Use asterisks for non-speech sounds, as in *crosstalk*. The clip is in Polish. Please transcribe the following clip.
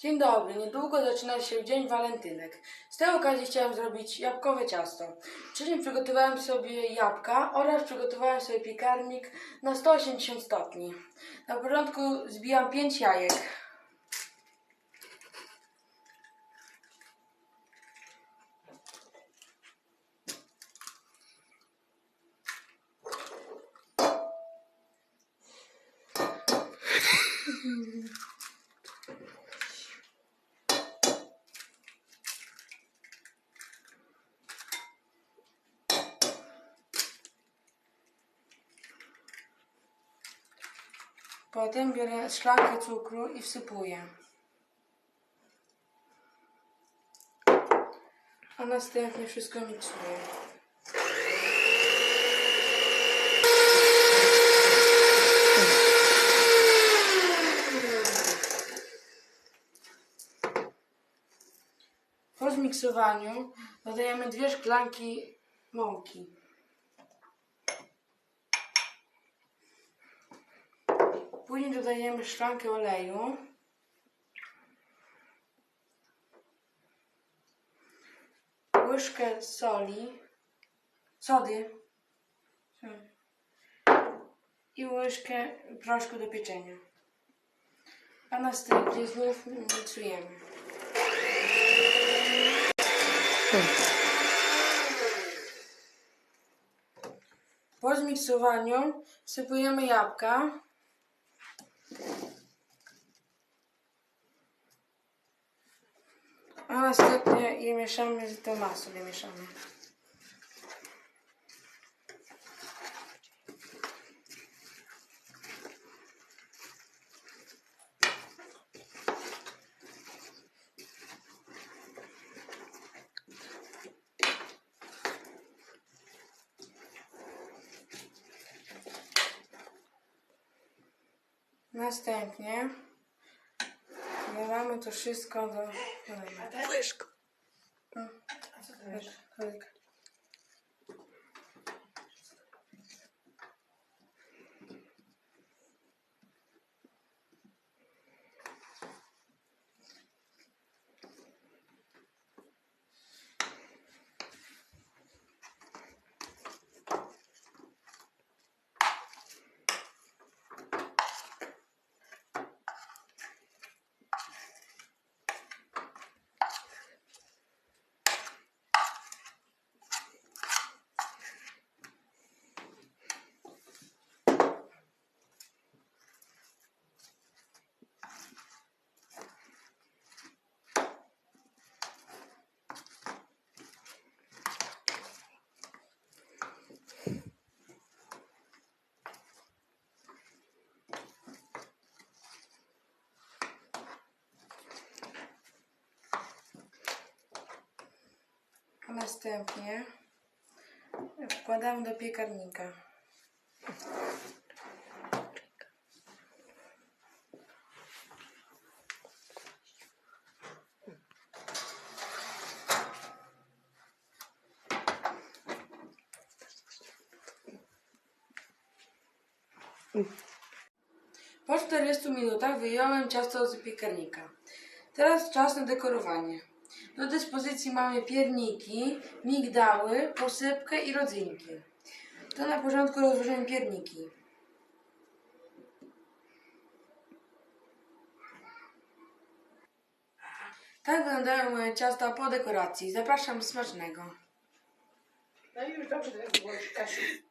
Dzień dobry, niedługo zaczyna się Dzień Walentynek. Z tej okazji chciałem zrobić jabłkowe ciasto. Wcześniej przygotowałem sobie jabłka oraz przygotowałem sobie piekarnik na 180 stopni. Na początku zbijam 5 jajek. *laughs* Potem biorę szklankę cukru i wsypuję. A następnie wszystko miksuję. Po zmiksowaniu dodajemy dwie szklanki mąki. Później dodajemy szklankę oleju. Łyżkę soli. Sody. I łyżkę proszku do pieczenia. A następnie znów miksujemy. Po zmiksowaniu wsypujemy jabłka. A następnie i mieszamy to masło, nie. Następnie wlewamy to wszystko do oleju. Łyżką. A następnie wkładamy do piekarnika. Po 40 minutach wyjąłem ciasto z piekarnika. Teraz czas na dekorowanie. Do dyspozycji mamy pierniki, migdały, posypkę i rodzynki. To na początku rozłożymy pierniki. Tak wyglądają moje ciasta po dekoracji. Zapraszam smacznego. No i już dobrze teraz Kasiu.